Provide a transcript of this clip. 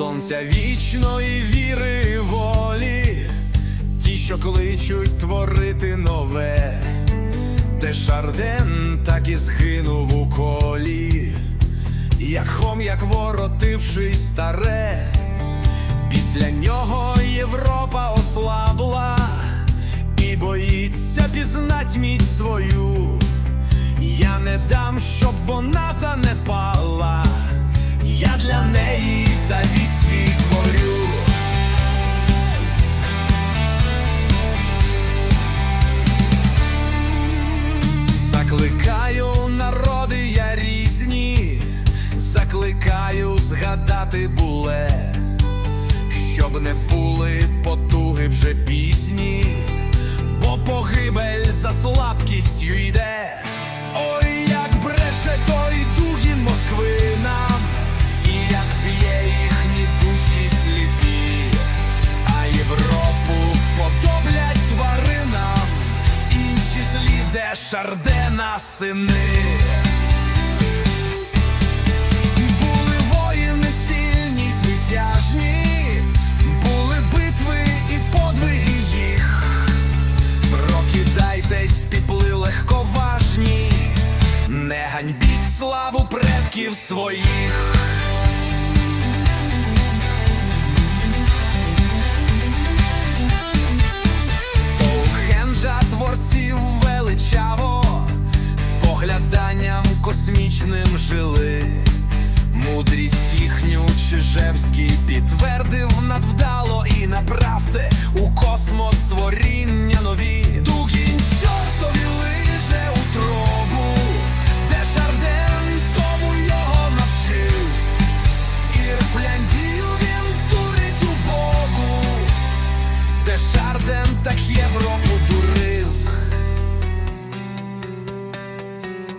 сонця вічної віри волі, ті, що кличуть творити нове, де Шарден так і згинув у колі, як хом, як воротивши старе, після нього Європа ослабла. І боїться пізнать міць свою. Я не дам, щоб вона занепала. Закликаю народи я різні, закликаю згадати буле, щоб не були потуги вже пізні, бо погибель за слабкістю йде. Ой, як бреше той дугін Москви нам, і як п'є їхні душі сліпі, а Європу подоблять тваринам, інші злі, де Шардена сини. Були воїни сильні, звитяжні, були битви і подвиги їх. Прокидайтесь, піпли легковажні, не ганьбіть славу предків своїх. Погляданням космічним жили. Мудрість їхню